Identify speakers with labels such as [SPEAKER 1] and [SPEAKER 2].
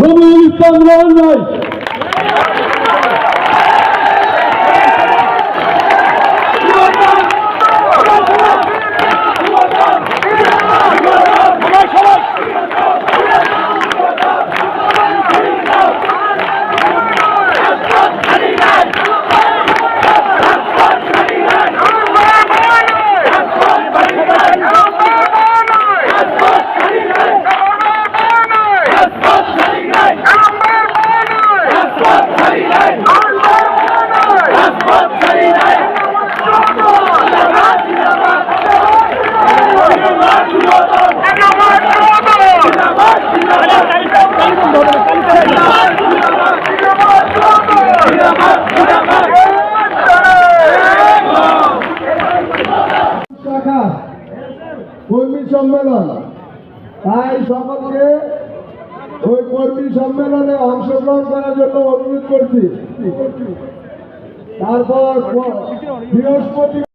[SPEAKER 1] Romeo Lütfen Varnay কর্মী সম্মেলন। তাই সকলকে ওই কর্মী সম্মেলনে অংশগ্রহণ করার জন্য অনুরোধ করছি। তারপর বৃহস্পতি